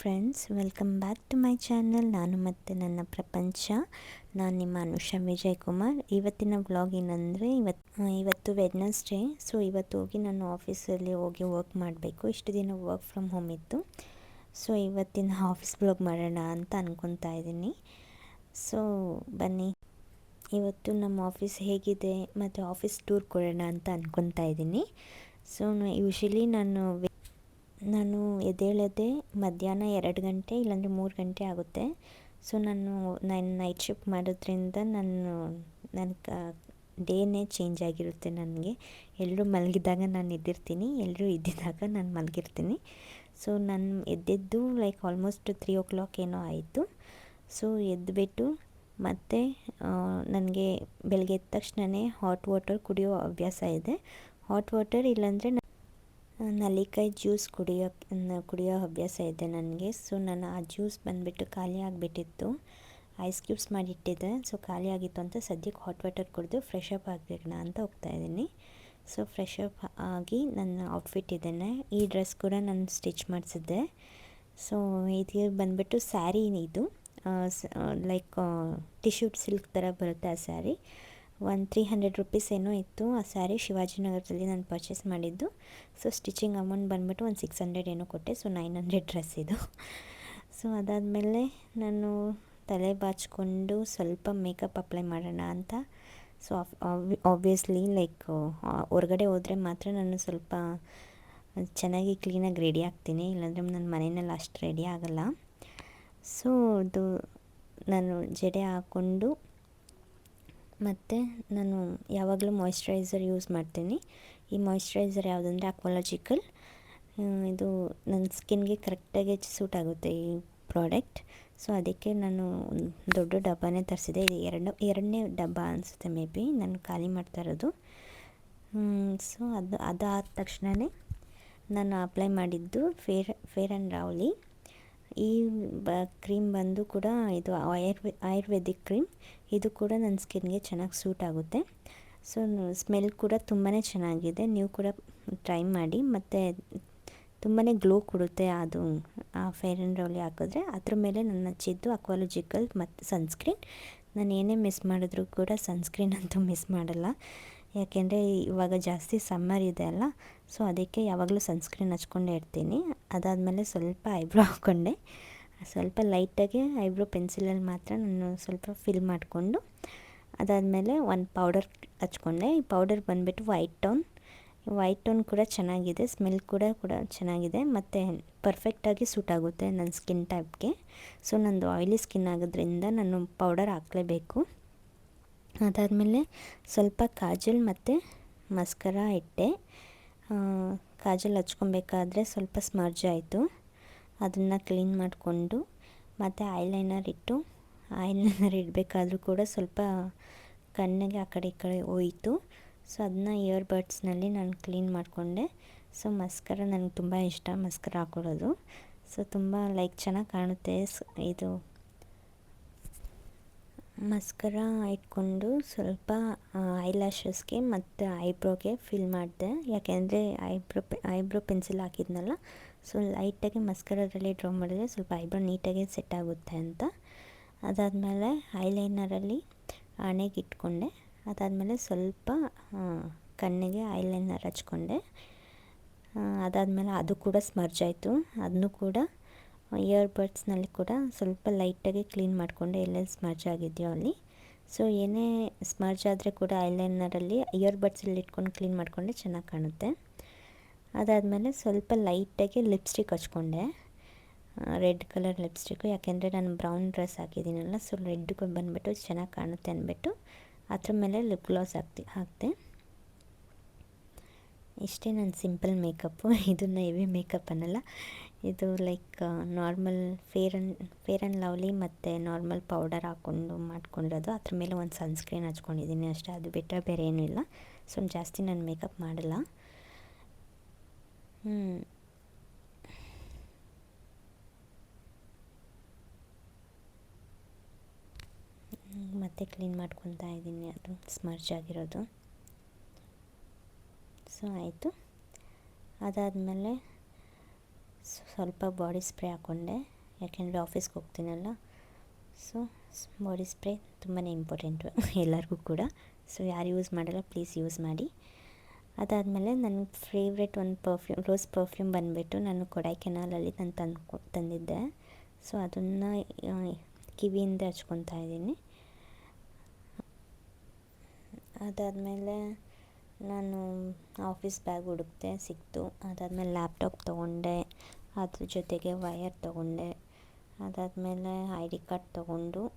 Friends welcome back to my channel ನಾನು ಮತ್ತು ನನ್ನ ಪ್ರಪಂಚ. ನಾನು ನಿಮ್ಮ ಅನುಷಾ ವಿಜಯ್ ಕುಮಾರ್ ಇವತ್ತಿನ ವ್ಲಾಗ್ ಏನಂದರೆ ಇವತ್ತು ಇವತ್ತು ವೆಡ್ನಸ್ಡೇ ಸೊ ಇವತ್ತು ಹೋಗಿ ನಾನು ಆಫೀಸಲ್ಲಿ ಹೋಗಿ ವರ್ಕ್ ಮಾಡಬೇಕು. ಇಷ್ಟು ದಿನ ವರ್ಕ್ ಫ್ರಮ್ ಹೋಮ್ ಇತ್ತು. ಸೊ ಇವತ್ತಿನ ಆಫೀಸ್ ಬ್ಲಾಗ್ ಮಾಡೋಣ ಅಂತ ಅಂದ್ಕೊತಾ ಇದ್ದೀನಿ. ಸೊ ಬನ್ನಿ. ಇವತ್ತು ನಮ್ಮ ಆಫೀಸ್ ಹೇಗಿದೆ, ಮತ್ತು ಆಫೀಸ್ ಟೂರ್ ಕೊಡೋಣ ಅಂತ ಅಂದ್ಕೊತಾ ಇದ್ದೀನಿ. ಸೊ ಯೂಶಲಿ ನಾನು ನಾನು ಎದ್ದೇಳದೆ ಮಧ್ಯಾಹ್ನ ಎರಡು ಗಂಟೆ ಇಲ್ಲಾಂದರೆ ಮೂರು ಗಂಟೆ ಆಗುತ್ತೆ. ಸೊ ನಾನು ನಾನು ನೈಟ್ ಶಿಫ್ಟ್ ಮಾಡೋದ್ರಿಂದ ನಾನು ನನ್ನ ಕ, ಡೇನೇ ಚೇಂಜ್ ಆಗಿರುತ್ತೆ ನನಗೆ. ಎಲ್ಲರೂ ಮಲಗಿದಾಗ ನಾನು ಎದ್ದಿರ್ತೀನಿ, ಎಲ್ಲರೂ ಇದ್ದಿದ್ದಾಗ ನಾನು ಮಲಗಿರ್ತೀನಿ. ಸೊ ನಾನು ಎದ್ದೆದ್ದು like almost three o'clock ಏನೋ ಆಯಿತು. ಸೊ ಎದ್ದುಬಿಟ್ಟು ಮತ್ತು ನನಗೆ ಬೆಳಗ್ಗೆ ಎದ್ದ ತಕ್ಷಣವೇ ಹಾಟ್ ವಾಟರ್ ಕುಡಿಯೋ ಅಭ್ಯಾಸ ಇದೆ. ಹಾಟ್ ವಾಟರ್ ಇಲ್ಲಾಂದರೆ ನಲ್ಲಿಕಾಯಿ ಜ್ಯೂಸ್ ಕುಡಿಯೋ ಕುಡಿಯೋ ಅಭ್ಯಾಸ ಇದೆ ನನಗೆ. ಸೊ ನಾನು ಆ ಜ್ಯೂಸ್ ಬಂದುಬಿಟ್ಟು ಖಾಲಿ ಆಗಿಬಿಟ್ಟಿತ್ತು. Ice cubes ಮಾಡಿಟ್ಟಿದ್ದೆ. ಸೊ ಖಾಲಿ ಆಗಿತ್ತು ಅಂತ ಸದ್ಯಕ್ಕೆ ಹಾಟ್ ವಾಟರ್ ಕುಡಿದು ಫ್ರೆಶ್ ಅಪ್ ಆಗಬೇಕಣ ಅಂತ ಹೋಗ್ತಾ ಇದ್ದೀನಿ. ಸೊ ಫ್ರೆಶ್ ಅಪ್ ಆಗಿ ನನ್ನ ಔಟ್ಫಿಟ್ ಇದ್ದೇನೆ. ಈ ಡ್ರೆಸ್ ಕೂಡ ನಾನು ಸ್ಟಿಚ್ ಮಾಡಿಸಿದ್ದೆ. ಸೊ ಇದು ಬಂದುಬಿಟ್ಟು ಸ್ಯಾರಿ ಇದು. ಲೈಕ್ ಟಿಶ್ಯೂ ಸಿಲ್ಕ್ ಥರ ಬರುತ್ತೆ ಆ ಸ್ಯಾರಿ ಒಂದು ತ್ರೀ ಹಂಡ್ರೆಡ್ ರುಪೀಸ್ ಏನೋ ಇತ್ತು ಆ ಸ್ಯಾರಿ ಶಿವಾಜಿನಗರದಲ್ಲಿ ನಾನು ಪರ್ಚೇಸ್ ಮಾಡಿದ್ದು. ಸೊ ಸ್ಟಿಚಿಂಗ್ ಅಮೌಂಟ್ ಬಂದುಬಿಟ್ಟು ಒಂದು ಸಿಕ್ಸ್ ಹಂಡ್ರೆಡ್ ಏನೋ ಕೊಟ್ಟೆ. ಸೊ ನೈನ್ ಹಂಡ್ರೆಡ್ ಡ್ರೆಸ್ ಇದು. ಸೊ ಅದಾದಮೇಲೆ ನಾನು ತಲೆ ಬಾಚಿಕೊಂಡು ಸ್ವಲ್ಪ ಮೇಕಪ್ ಅಪ್ಲೈ ಮಾಡೋಣ ಅಂತ. ಸೊ ಆಬ್ವಿಯಸ್ಲಿ ಲೈಕ್ ಹೊರಗಡೆ ಹೋದರೆ ಮಾತ್ರ ನಾನು ಸ್ವಲ್ಪ ಚೆನ್ನಾಗಿ ಕ್ಲೀನಾಗಿ ರೆಡಿ ಆಗ್ತೀನಿ. ಇಲ್ಲಾಂದರೆ ನನ್ನ ಮನೆಯಲ್ಲಿ ಅಷ್ಟು ರೆಡಿ ಆಗೋಲ್ಲ. ಸೊ ಅದು ನಾನು ಜಡೆ ಹಾಕ್ಕೊಂಡು ಮತ್ತು ನಾನು ಯಾವಾಗಲೂ ಮಾಯಿಶ್ಚರೈಸರ್ ಯೂಸ್ ಮಾಡ್ತೀನಿ. ಈ ಮಾಯಿಶ್ಚರೈಸರ್ ಯಾವುದಂದರೆ ಅಕ್ವಾಲಜಿಕಲ್ ಇದು ನನ್ನ ಸ್ಕಿನ್ಗೆ ಕರೆಕ್ಟಾಗಿ ಸೂಟ್ ಆಗುತ್ತೆ ಈ ಪ್ರಾಡಕ್ಟ್ ಸೊ ಅದಕ್ಕೆ ನಾನು ದೊಡ್ಡ ಡಬ್ಬಾನೇ ತರಿಸಿದೆ ಇದು ಎರಡು, ಎರಡನೇ ಡಬ್ಬ ಅನಿಸುತ್ತೆ ಮೇ ಬಿ. ನಾನು ಖಾಲಿ ಮಾಡ್ತಾ ಇರೋದು. ಸೊ ಅದು, ಅದಾದ ತಕ್ಷಣವೇ ನಾನು ಅಪ್ಲೈ ಮಾಡಿದ್ದು ಫೇರ್ ಫೇರ್ ಆ್ಯಂಡ್ ರಾವ್ಲಿ ಈ ಬ ಕ್ರೀಮ್ ಬಂದು ಕೂಡ ಇದು ಆಯುರ್ವೆ, ಆಯುರ್ವೇದಿಕ್ ಕ್ರೀಮ್. ಇದು ಕೂಡ ನನ್ನ ಸ್ಕಿನ್ಗೆ ಚೆನ್ನಾಗಿ ಸೂಟ್ ಆಗುತ್ತೆ. ಸೊ ಸ್ಮೆಲ್ ಕೂಡ ತುಂಬಾ ಚೆನ್ನಾಗಿದೆ. ನೀವು ಕೂಡ ಟ್ರೈ ಮಾಡಿ. ಮತ್ತು ತುಂಬಾ ಗ್ಲೋ ಕೊಡುತ್ತೆ ಅದು, ಆ ಫೇರ್ ಆ್ಯಂಡ್ ರೌಲಿ ಹಾಕಿದ್ರೆ. ಅದ್ರ ಮೇಲೆ ನನ್ನ ಹಚ್ಚಿದ್ದು ಅಕ್ವಾಲಜಿಕಲ್ ಮತ್ತು ಸನ್ಸ್ಕ್ರೀನ್. ನಾನು ಏನೇ ಮಿಸ್ ಮಾಡಿದ್ರು ಕೂಡ ಸನ್ಸ್ಕ್ರೀನ್ ಅಂತೂ ಮಿಸ್ ಮಾಡಲ್ಲ. ಯಾಕೆಂದರೆ ಇವಾಗ ಜಾಸ್ತಿ ಸಮ್ಮರ್ ಇದೆ ಅಲ್ಲ ಸೊ ಅದಕ್ಕೆ ಯಾವಾಗಲೂ ಸನ್ಸ್ಕ್ರೀನ್ ಹಚ್ಕೊಂಡೇ ಇರ್ತೀನಿ. ಅದಾದಮೇಲೆ ಸ್ವಲ್ಪ ಐಬ್ರೋ ಹಾಕ್ಕೊಂಡೆ ಸ್ವಲ್ಪ ಲೈಟಾಗಿ ಐಬ್ರೋ ಪೆನ್ಸಿಲಲ್ಲಿ ಮಾತ್ರ ನಾನು ಸ್ವಲ್ಪ ಫಿಲ್ ಮಾಡಿಕೊಂಡು, ಅದಾದಮೇಲೆ ಒಂದು ಪೌಡರ್ ಹಚ್ಕೊಂಡೆ. ಈ ಪೌಡರ್ ಬಂದುಬಿಟ್ಟು ವೈಟ್ ಟೋನ್ ವೈಟ್ ಟೋನ್ ಕೂಡ ಚೆನ್ನಾಗಿದೆ ಸ್ಮೆಲ್ ಕೂಡ ಕೂಡ ಚೆನ್ನಾಗಿದೆ, ಮತ್ತು ಪರ್ಫೆಕ್ಟಾಗಿ ಸೂಟ್ ಆಗುತ್ತೆ ನನ್ನ ಸ್ಕಿನ್ ಟೈಪ್ಗೆ ಸೊ ನಂದು ಆಯಿಲಿ ಸ್ಕಿನ್ ಆಗೋದ್ರಿಂದ ನಾನು ಪೌಡರ್ ಹಾಕಲೇಬೇಕು. ಅದಾದಮೇಲೆ ಸ್ವಲ್ಪ ಕಾಜಲ್ ಮತ್ತು ಮಸ್ಕರ ಇಟ್ಟೆ. ಕಾಜಲ್ ಹಚ್ಕೊಬೇಕಾದ್ರೆ ಸ್ವಲ್ಪ ಸ್ಮರ್ಜ್ ಆಯಿತು. ಅದನ್ನು ಕ್ಲೀನ್ ಮಾಡಿಕೊಂಡು ಮತ್ತು ಐಲೈನರ್ ಇಟ್ಟು, ಐಲೈನರ್ ಇಡಬೇಕಾದ್ರೂ ಕೂಡ ಸ್ವಲ್ಪ ಕಣ್ಣಿಗೆ ಆ ಕಡೆ ಈ ಕಡೆ ಹೋಯಿತು. ಸೊ, ಅದನ್ನ ಇಯರ್ ಬಡ್ಸ್ನಲ್ಲಿ ನಾನು ಕ್ಲೀನ್ ಮಾಡಿಕೊಂಡೆ. ಸೊ, ಮಸ್ಕರ ನನಗೆ ತುಂಬ ಇಷ್ಟ ಮಸ್ಕರ ಹಾಕೊಳ್ಳೋದು. ಸೊ, ತುಂಬ ಲೈಕ್ ಚೆನ್ನಾಗಿ ಕಾಣುತ್ತೆ ಇದು ಮಸ್ಕರ ಇಟ್ಕೊಂಡು ಸ್ವಲ್ಪ ಐಲ್ಯಾಶಸ್ಗೆ ಮತ್ತು ಐಬ್ರೋಗೆ ಫಿಲ್ ಮಾಡಿದೆ. ಯಾಕೆಂದರೆ ಐಬ್ರೋ ಐಬ್ರೋ ಪೆನ್ಸಿಲ್ ಹಾಕಿದ್ನಲ್ಲ ಸೊ ಲೈಟಾಗಿ ಮಸ್ಕರದಲ್ಲಿ ಡ್ರಾ ಮಾಡಿದ್ರೆ ಸ್ವಲ್ಪ ಐಬ್ರೋ ನೀಟಾಗಿ ಸೆಟ್ ಆಗುತ್ತೆ ಅಂತ. ಅದಾದಮೇಲೆ ಐಲೈನರಲ್ಲಿ ಹಣೆಗೆ ಇಟ್ಕೊಂಡೆ. ಅದಾದಮೇಲೆ ಸ್ವಲ್ಪ ಕಣ್ಣಿಗೆ ಐಲೈನರ್ ಹಚ್ಕೊಂಡೆ. ಅದಾದಮೇಲೆ ಅದು ಕೂಡ ಸ್ಮರ್ಜ್ ಆಯಿತು. ಅದನ್ನು ಕೂಡ ಇಯರ್ ಬಡ್ಸ್ನಲ್ಲಿ ಕೂಡ ಸ್ವಲ್ಪ ಲೈಟಾಗಿ ಕ್ಲೀನ್ ಮಾಡಿಕೊಂಡೆ ಎಲ್ಲೆಲ್ಲಿ ಸ್ಮರ್ಜ್ ಆಗಿದೆಯೋ ಅಲ್ಲಿ. ಸೊ ಏನೇ ಸ್ಮರ್ಜ್ ಆದರೆ ಕೂಡ ಐಲೈನರಲ್ಲಿ ಇಯರ್ ಬಡ್ಸಲ್ಲಿ ಇಟ್ಕೊಂಡು ಕ್ಲೀನ್ ಮಾಡಿಕೊಂಡೆ ಚೆನ್ನಾಗಿ ಕಾಣುತ್ತೆ. ಅದಾದಮೇಲೆ ಸ್ವಲ್ಪ ಲೈಟಾಗಿ ಲಿಪ್ಸ್ಟಿಕ್ ಹಚ್ಕೊಂಡೆ. ರೆಡ್ ಕಲರ್ ಲಿಪ್ಸ್ಟಿಕ್ಕು ಯಾಕೆಂದರೆ ನಾನು ಬ್ರೌನ್ ಡ್ರೆಸ್ ಹಾಕಿದ್ದೀನಲ್ಲ ಸೊ ರೆಡ್ ಬಂದುಬಿಟ್ಟು ಚೆನ್ನಾಗಿ ಕಾಣುತ್ತೆ ಅಂದ್ಬಿಟ್ಟು, ಅದ್ರ ಮೇಲೆ ಲಿಪ್ ಗ್ಲಾಸ್ ಹಾಕ್ತಿ, ಹಾಕಿದೆ. ಇಷ್ಟೇ ನನ್ನ ಸಿಂಪಲ್ ಮೇಕಪ್ಪು. ಇದನ್ನು ಹೆವಿ ಮೇಕಪ್ ಅನ್ನಲ್ಲ. ಇದು like normal fair and fair and lovely ಮತ್ತು ನಾರ್ಮಲ್ ಪೌಡರ್ ಹಾಕ್ಕೊಂಡು ಮಾಡ್ಕೊಂಡಿರೋದು. ಅದ್ರ ಮೇಲೆ ಒಂದು ಸನ್ಸ್ಕ್ರೀನ್ ಹಚ್ಕೊಂಡಿದ್ದೀನಿ ಅಷ್ಟೇ. ಅದು ಬಿಟ್ಟರೆ ಬೇರೆ ಏನೂ ಇಲ್ಲ. ಸೊ ಜಾಸ್ತಿ ನಾನು ಮೇಕಪ್ ಮಾಡಲ್ಲ. ಮತ್ತೆ ಕ್ಲೀನ್ ಮಾಡ್ಕೊತಾ ಇದ್ದೀನಿ. ಅದು ಸ್ಮರ್ಜ್ ಆಗಿರೋದು. ಸೊ ಆಯಿತು ಅದಾದಮೇಲೆ ಸ್ವಲ್ಪ ಬಾಡಿ ಸ್ಪ್ರೇ ಹಾಕ್ಕೊಂಡೆ ಯಾಕೆಂದರೆ ಆಫೀಸ್ಗೆ ಹೋಗ್ತೀನಲ್ಲ. ಸೊ ಬಾಡಿ ಸ್ಪ್ರೇ ತುಂಬಾ ಇಂಪಾರ್ಟೆಂಟು ಎಲ್ಲರಿಗೂ ಕೂಡ. ಸೊ, ಯಾರು ಯೂಸ್ ಮಾಡಲ್ಲ, ಪ್ಲೀಸ್ ಯೂಸ್ ಮಾಡಿ. ಅದಾದಮೇಲೆ ನನ್ನ ಫೇವ್ರೆಟ್ ಒಂದು ಪರ್ಫ್ಯೂಮ್, ರೋಸ್ ಪರ್ಫ್ಯೂಮ್ ಬಂದುಬಿಟ್ಟು ನಾನು ಕೊಡೈಕೆನಾಲಲ್ಲಿ ನಾನು ತಂದು ತಂದಿದ್ದೆ. ಸೊ, ಅದನ್ನು ಕಿವಿಯಿಂದ ಹಚ್ಕೊತಾ ಇದ್ದೀನಿ. ಅದಾದಮೇಲೆ ನಾನು ಆಫೀಸ್ ಬ್ಯಾಗ್ ಹುಡುಕ್ತೆ ಸಿಕ್ತು. ಅದಾದಮೇಲೆ ಲ್ಯಾಪ್ಟಾಪ್ ತೊಗೊಂಡೆ. ಅದ್ರ ಜೊತೆಗೆ ವಯರ್ ತೊಗೊಂಡೆ. ಅದಾದಮೇಲೆ ಐ ಡಿ ಕಾರ್ಡ್ ತೊಗೊಂಡು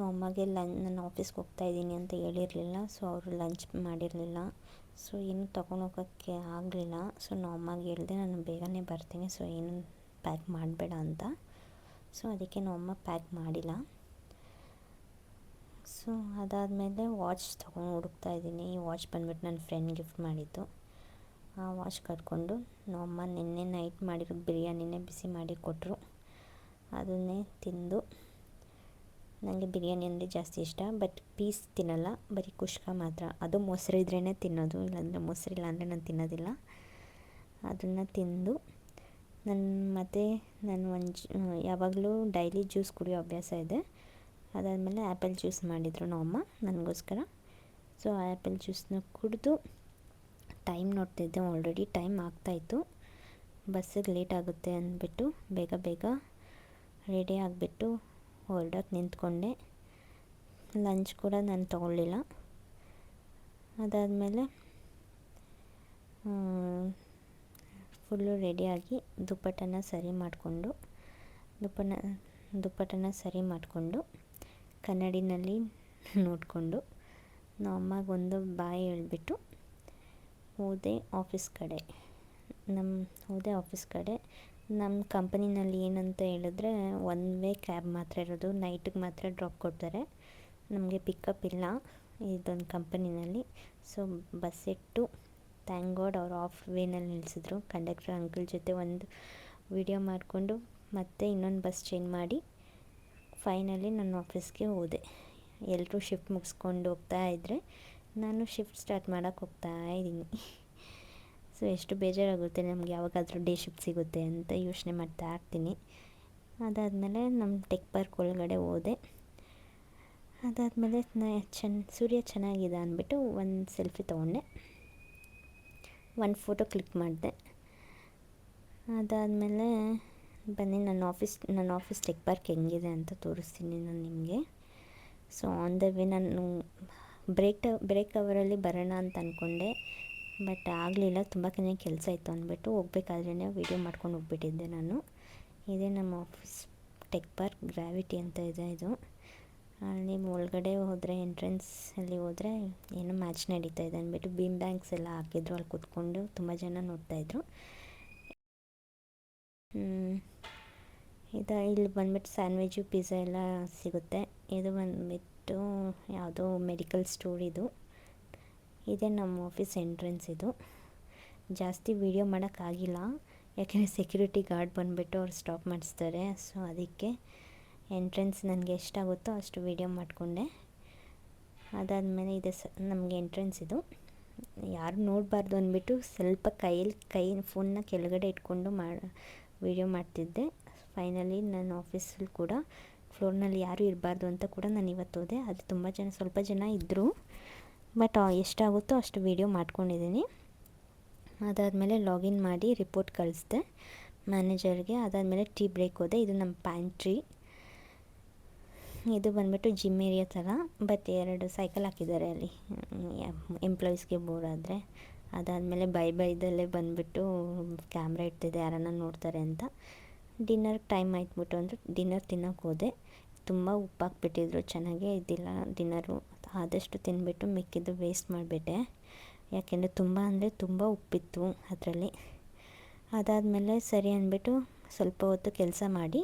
ಅಮ್ಮಗೆ ಲಂಚ್ ನಾನು ಆಫೀಸ್ಗೆ ಹೋಗ್ತಾಯಿದ್ದೀನಿ ಅಂತ ಹೇಳಿರಲಿಲ್ಲ. ಸೊ ಅವರು ಲಂಚ್ ಮಾಡಿರಲಿಲ್ಲ. ಸೊ ಏನು ತೊಗೊಂಡೋಗೋಕ್ಕೆ ಆಗಲಿಲ್ಲ. ಸೊ ಅಮ್ಮಗೆ ಹೇಳಿದೆ, ನಾನು ಬೇಗನೆ ಬರ್ತೀನಿ. ಸೊ ಏನು ಪ್ಯಾಕ್ ಮಾಡಬೇಡ ಅಂತ. ಸೊ ಅದಕ್ಕೆ ಅಮ್ಮ ಪ್ಯಾಕ್ ಮಾಡಿಲ್ಲ. ಸೊ, ಅದಾದಮೇಲೆ ವಾಚ್ ತೊಗೊಂಡು ಹುಡುಕ್ತಾ ಇದ್ದೀನಿ. ಈ ವಾಚ್ ಬಂದ್ಬಿಟ್ಟು ನನ್ನ ಫ್ರೆಂಡ್ ಗಿಫ್ಟ್ ಮಾಡಿದ್ದು. ಆ ವಾಚ್ ಕಟ್ಕೊಂಡು ನಮ್ಮಮ್ಮ ನಿನ್ನೆ ನೈಟ್ ಮಾಡಿರೋ ಬಿರಿಯಾನಿನೇ ಬಿಸಿ ಮಾಡಿ ಕೊಟ್ಟರು ಅದನ್ನೇ ತಿಂದು ನನಗೆ ಬಿರಿಯಾನಿ ಅಂದರೆ ಜಾಸ್ತಿ ಇಷ್ಟ. ಬಟ್ ಪೀಸ್ ತಿನ್ನಲ್ಲ, ಬರೀ ಕುಷ್ಕ ಮಾತ್ರ. ಅದು ಮೊಸರಿದ್ರೇ ತಿನ್ನೋದು. ಇಲ್ಲಾಂದರೆ ಮೊಸರಿಲ್ಲ ಅಂದರೆ ನಾನು ತಿನ್ನೋದಿಲ್ಲ. ಅದನ್ನು ತಿಂದು ನನ್ನ ಮತ್ತು ನಾನು ಒಂದು ಯಾವಾಗಲೂ ಡೈಲಿ ಜ್ಯೂಸ್ ಕುಡಿಯೋ ಅಭ್ಯಾಸ ಇದೆ. ಅದಾದಮೇಲೆ ಆ್ಯಪಲ್ ಜ್ಯೂಸ್ ಮಾಡಿದ್ರು ನಮ್ಮಮ್ಮ ನನಗೋಸ್ಕರ. ಸೊ, ಆ್ಯಪಲ್ ಜ್ಯೂಸನ್ನ ಕುಡಿದು ಟೈಮ್ ನೋಡ್ತಿದ್ದೆ ಆಲ್ರೆಡಿ ಟೈಮ್ ಆಗ್ತಾಯಿತ್ತು ಬಸ್ಸಿಗೆ ಲೇಟ್ ಆಗುತ್ತೆ ಅಂದ್ಬಿಟ್ಟು ಬೇಗ ಬೇಗ ರೆಡಿ ಆಗಿಬಿಟ್ಟು ಹೊರಡೋಕ್ಕೆ ನಿಂತ್ಕೊಂಡೆ. ಲಂಚ್ ಕೂಡ ನಾನು ತೊಗೊಳ್ಳಿಲ್ಲ. ಅದಾದಮೇಲೆ ಫುಲ್ಲು ರೆಡಿಯಾಗಿ ದುಪ್ಪಟ್ಟನ ಸರಿ ಮಾಡಿಕೊಂಡು ದುಪ್ಪನ ದುಪ್ಪಟ್ಟನ ಸರಿ ಮಾಡಿಕೊಂಡು ಕನ್ನಡಿನಲ್ಲಿ ನೋಡಿಕೊಂಡು ನಮ್ಮ ಒಂದು ಬಾಯಿ ಹೇಳ್ಬಿಟ್ಟು ಹೋದೆ ಆಫೀಸ್ ಕಡೆ. ನಮ್ಮ ಹೋದೆ ಆಫೀಸ್ ಕಡೆ. ನಮ್ಮ ಕಂಪನಿನಲ್ಲಿ ಏನಂತ ಹೇಳಿದ್ರೆ, ಒನ್ ವೇ ಕ್ಯಾಬ್ ಮಾತ್ರ ಇರೋದು. ನೈಟಿಗೆ ಮಾತ್ರ ಡ್ರಾಪ್ ಕೊಡ್ತಾರೆ. ನಮಗೆ ಪಿಕಪ್ ಇಲ್ಲ ಇದೊಂದು ಕಂಪನಿನಲ್ಲಿ. ಸೊ, ಬಸ್ ಇಟ್ಟು ಥ್ಯಾಂಕ್ ಗಾಡ್ ಅವ್ರು ಆಫ್ ವೇನಲ್ಲಿ ನಿಲ್ಲಿಸಿದ್ರು ಕಂಡಕ್ಟರ್ ಅಂಕಲ್ ಜೊತೆ ಒಂದು ವಿಡಿಯೋ ಮಾಡಿಕೊಂಡು ಮತ್ತೆ ಇನ್ನೊಂದು ಬಸ್ ಚೇಂಜ್ ಮಾಡಿ ಫೈನಲಿ ನಾನು ಆಫೀಸ್ಗೆ ಹೋದೆ. ಎಲ್ಲರೂ ಶಿಫ್ಟ್ ಮುಗಿಸ್ಕೊಂಡು ಹೋಗ್ತಾ ಇದ್ದರೆ ನಾನು ಶಿಫ್ಟ್ ಸ್ಟಾರ್ಟ್ ಮಾಡೋಕ್ಕೆ ಹೋಗ್ತಾ ಇದ್ದೀನಿ. ಸೊ ಎಷ್ಟು ಬೇಜಾರಾಗುತ್ತೆ ನಮ್ಗೆ ಯಾವಾಗಾದರೂ ಡೇ ಶಿಫ್ಟ್ ಸಿಗುತ್ತೆ ಅಂತ ಯೋಚನೆ ಮಾಡ್ತಾ ಇರ್ತೀನಿ. ಅದಾದಮೇಲೆ ನಮ್ಮ ಟೆಕ್ ಪಾರ್ಕ್ ಒಳಗಡೆ ಹೋದೆ. ಅದಾದಮೇಲೆ ಚೆನ್ನ ಸೂರ್ಯ ಚೆನ್ನಾಗಿದೆ ಅಂದ್ಬಿಟ್ಟು ಒಂದು ಸೆಲ್ಫಿ ತೊಗೊಂಡೆ. ಒಂದು ಫೋಟೋ ಕ್ಲಿಕ್ ಮಾಡಿದೆ. ಅದಾದಮೇಲೆ ಬನ್ನಿ, ನನ್ನ ಆಫೀಸ್ ನನ್ನ ಆಫೀಸ್ ಟೆಕ್ ಪಾರ್ಕ್ ಹೆಂಗಿದೆ ಅಂತ ತೋರಿಸ್ತೀನಿ ನಾನು ನಿಮಗೆ. ಸೊ ಆನ್ ದ ವೇ ನಾನು ಬ್ರೇಕ್ ಬ್ರೇಕ್ ಅವರಲ್ಲಿ ಬರೋಣ ಅಂತ ಅಂದ್ಕೊಂಡೆ ಬಟ್ ಆಗಲಿಲ್ಲ ತುಂಬ ಕೆಲಸ ಇತ್ತು ಅಂದ್ಬಿಟ್ಟು ಹೋಗ್ಬೇಕಾದ್ರೇ ವೀಡಿಯೋ ಮಾಡ್ಕೊಂಡು ಹೋಗ್ಬಿಟ್ಟಿದ್ದೆ ನಾನು. ಇದೇ ನಮ್ಮ ಆಫೀಸ್ ಟೆಕ್ ಪಾರ್ಕ್ ಗ್ರಾವಿಟಿ ಅಂತ ಇದೆ ಇದು. ಅಲ್ಲಿ ಒಳಗಡೆ ಹೋದರೆ ಎಂಟ್ರೆನ್ಸಲ್ಲಿ ಹೋದರೆ ಏನೋ ಮ್ಯಾಚ್ ನಡೀತಾ ಇದೆ ಅಂದ್ಬಿಟ್ಟು ಬೀಮ್ ಬ್ಯಾಂಕ್ಸ್ ಎಲ್ಲ ಹಾಕಿದ್ರು, ಅಲ್ಲಿ ಕೂತ್ಕೊಂಡು ತುಂಬ ಜನ ನೋಡ್ತಾಯಿದ್ರು ಇದು ಇಲ್ಲಿ ಬಂದ್ಬಿಟ್ಟು ಸ್ಯಾಂಡ್ವಿಚ್ಚು ಪಿಜ್ಜಾ ಎಲ್ಲ ಸಿಗುತ್ತೆ. ಇದು ಬಂದ್ಬಿಟ್ಟು ಯಾವುದೋ ಮೆಡಿಕಲ್ ಸ್ಟೋರ್ ಇದು. ಇದೇ ನಮ್ಮ ಆಫೀಸ್ ಎಂಟ್ರೆನ್ಸ್ ಇದು. ಜಾಸ್ತಿ ವೀಡಿಯೋ ಮಾಡೋಕ್ಕಾಗಿಲ್ಲ. ಯಾಕೆಂದರೆ ಸೆಕ್ಯೂರಿಟಿ ಗಾರ್ಡ್ ಬಂದುಬಿಟ್ಟು ಅವ್ರು ಸ್ಟಾಪ್ ಮಾಡಿಸ್ತಾರೆ. ಸೊ, ಅದಕ್ಕೆ ಎಂಟ್ರೆನ್ಸ್ ನನಗೆ ಎಷ್ಟಾಗುತ್ತೋ ಅಷ್ಟು ವೀಡಿಯೋ ಮಾಡಿಕೊಂಡೆ. ಅದಾದಮೇಲೆ ಇದೆ ಸ, ನಮಗೆ ಎಂಟ್ರೆನ್ಸ್ ಇದು. ಯಾರು ನೋಡಬಾರ್ದು ಅಂದ್ಬಿಟ್ಟು ಸ್ವಲ್ಪ ಕೈಯಲ್ಲಿ, ಕೈ ಫೋನ್ನ ಕೆಳಗಡೆ ಇಟ್ಕೊಂಡು ಮಾಡಿ ವೀಡಿಯೋ ಮಾಡ್ತಿದ್ದೆ. ಫೈನಲಿ ನನ್ನ ಆಫೀಸಲ್ಲಿ ಕೂಡ ಫ್ಲೋರ್ನಲ್ಲಿ ಯಾರೂ ಇರಬಾರ್ದು ಅಂತ ಕೂಡ ನಾನು ಇವತ್ತು ಹೋದೆ. ಅದು ತುಂಬ ಜನ, ಸ್ವಲ್ಪ ಜನ ಇದ್ದರು ಬಟ್ ಎಷ್ಟಾಗುತ್ತೋ ಅಷ್ಟು ವೀಡಿಯೋ ಮಾಡ್ಕೊಂಡಿದ್ದೀನಿ. ಅದಾದಮೇಲೆ ಲಾಗಿನ್ ಮಾಡಿ ರಿಪೋರ್ಟ್ ಕಳಿಸ್ದೆ. ಮ್ಯಾನೇಜರ್ಗೆ ಅದಾದಮೇಲೆ ಟೀ ಬ್ರೇಕ್ ಹೋದೆ. ಇದು ನಮ್ಮ ಪ್ಯಾಂಟ್ರಿ ಇದು ಬಂದ್ಬಿಟ್ಟು ಜಿಮ್ ಏರಿಯಾ ಥರ. ಬಟ್ ಎರಡು ಸೈಕಲ್ ಹಾಕಿದ್ದಾರೆ ಅಲ್ಲಿ. ಎಂಪ್ಲಾಯೀಸ್ಗೆ ಬೋರ್ ಆದರೆ. ಅದಾದಮೇಲೆ ಬೈ ಬೈದಲ್ಲೇ ಬಂದುಬಿಟ್ಟು ಕ್ಯಾಮ್ರಾ ಇಟ್ಟಿದ್ದೆ, ಯಾರನ್ನ ನೋಡ್ತಾರೆ ಅಂತ. ಡಿನ್ನರ್ ಟೈಮ್ ಆಯ್ತುಬಿಟ್ಟು ಅಂದರೆ ಡಿನ್ನರ್ ತಿನ್ನೋಕೆ ಹೋದೆ. ತುಂಬ ಉಪ್ಪಾಕ್ಬಿಟ್ಟಿದ್ರು, ಚೆನ್ನಾಗೇ ಇದ್ದಿಲ್ಲ ಡಿನ್ನರು. ಆದಷ್ಟು ತಿಂದುಬಿಟ್ಟು ಮಿಕ್ಕಿದ್ದು ವೇಸ್ಟ್ ಮಾಡಿಬಿಟ್ಟೆ. ಯಾಕೆಂದರೆ ತುಂಬ ಅಂದರೆ ತುಂಬ ಉಪ್ಪಿತ್ತು ಅದರಲ್ಲಿ. ಅದಾದಮೇಲೆ ಸರಿ ಅಂದ್ಬಿಟ್ಟು ಸ್ವಲ್ಪ ಹೊತ್ತು ಕೆಲಸ ಮಾಡಿ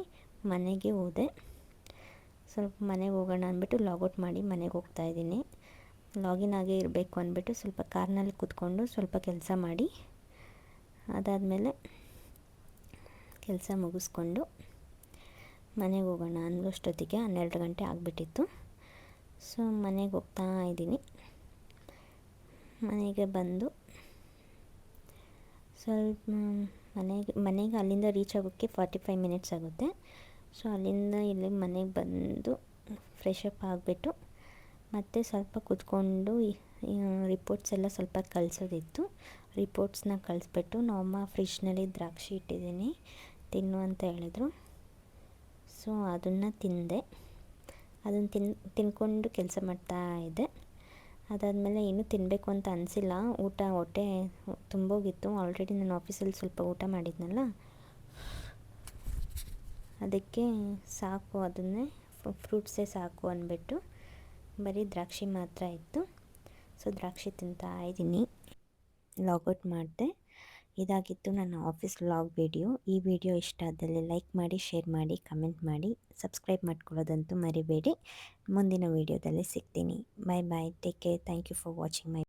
ಮನೆಗೆ ಹೋದೆ. ಸ್ವಲ್ಪ ಮನೆಗೆ ಹೋಗೋಣ ಅಂದ್ಬಿಟ್ಟು ಲಾಗೌಟ್ ಮಾಡಿ ಮನೆಗೆ ಹೋಗ್ತಾಯಿದ್ದೀನಿ ಲಾಗಿನ್ ಆಗೇ ಇರಬೇಕು ಅಂದ್ಬಿಟ್ಟು ಸ್ವಲ್ಪ ಕಾರ್ನಲ್ಲಿ ಕೂತ್ಕೊಂಡು ಸ್ವಲ್ಪ ಕೆಲಸ ಮಾಡಿ, ಅದಾದಮೇಲೆ ಕೆಲಸ ಮುಗಿಸ್ಕೊಂಡು ಮನೆಗೆ ಹೋಗೋಣ ಅನ್ನೋಷ್ಟೊತ್ತಿಗೆ ಹನ್ನೆರಡು ಗಂಟೆ ಆಗಿಬಿಟ್ಟಿತ್ತು. ಸೊ, ಮನೆಗೆ ಹೋಗ್ತಾ ಇದ್ದೀನಿ. ಮನೆಗೆ ಬಂದು ಸ್ವಲ್ಪ ಮನೆಗೆ ಮನೆಗೆ ಅಲ್ಲಿಂದ ರೀಚ್ ಆಗೋಕ್ಕೆ ಫಾರ್ಟಿ ಫೈವ್ ಮಿನಿಟ್ಸ್ ಆಗುತ್ತೆ. ಸೊ, ಅಲ್ಲಿಂದ ಇಲ್ಲಿ ಮನೆಗೆ ಬಂದು ಫ್ರೆಶ್ ಅಪ್ ಆಗಿಬಿಟ್ಟು ಮತ್ತು ಸ್ವಲ್ಪ ಕೂತ್ಕೊಂಡು ರಿಪೋರ್ಟ್ಸ್ ಎಲ್ಲ ಸ್ವಲ್ಪ ಕಳಿಸೋದಿತ್ತು. ರಿಪೋರ್ಟ್ಸ್ನ ಕಳಿಸ್ಬಿಟ್ಟು ನಮ್ಮಮ್ಮ ಫ್ರಿಜ್ನಲ್ಲಿ ದ್ರಾಕ್ಷಿ ಇಟ್ಟಿದ್ದೀನಿ. ತಿನ್ನು ಅಂತ ಹೇಳಿದರು. ಸೊ ಅದನ್ನು ತಿಂದೆ. ಅದನ್ನು ತಿನ್, ತಿನ್ಕೊಂಡು ಕೆಲಸ ಮಾಡ್ತಾ ಇದ್ದೆ. ಅದಾದಮೇಲೆ ಇನ್ನೂ ತಿನ್ನಬೇಕು ಅಂತ ಅನಿಸಿಲ್ಲ. ಊಟ ಹೊಟ್ಟೆ ತುಂಬೋಗಿತ್ತು. ಆಲ್ರೆಡಿ ನಾನು ಆಫೀಸಲ್ಲಿ ಸ್ವಲ್ಪ ಊಟ ಮಾಡಿದ್ನಲ್ಲ. ಅದಕ್ಕೆ ಸಾಕು ಅದನ್ನೇ. ಫ್ರೂಟ್ಸೇ ಸಾಕು ಅಂದ್ಬಿಟ್ಟು ಬರೀ ದ್ರಾಕ್ಷಿ ಮಾತ್ರ ಇತ್ತು. ಸೊ ದ್ರಾಕ್ಷಿ ತಿಂತಾ ಇದ್ದೀನಿ. ಲಾಗೌಟ್ ಮಾಡಿದೆ. ಇದಾಗಿತ್ತು ನನ್ನ ಆಫೀಸ್ ಲಾಗ್ ವಿಡಿಯೋ ಈ ವಿಡಿಯೋ ಇಷ್ಟ ಆದಲ್ಲಿ ಲೈಕ್ ಮಾಡಿ ಶೇರ್ ಮಾಡಿ ಕಮೆಂಟ್ ಮಾಡಿ ಸಬ್ಸ್ಕ್ರೈಬ್ ಮಾಡ್ಕೊಳ್ಳೋದಂತೂ ಮರಿಬೇಡಿ. ಮುಂದಿನ ವಿಡಿಯೋದಲ್ಲಿ ಸಿಗ್ತೀನಿ. Bye bye take care thank you for watching my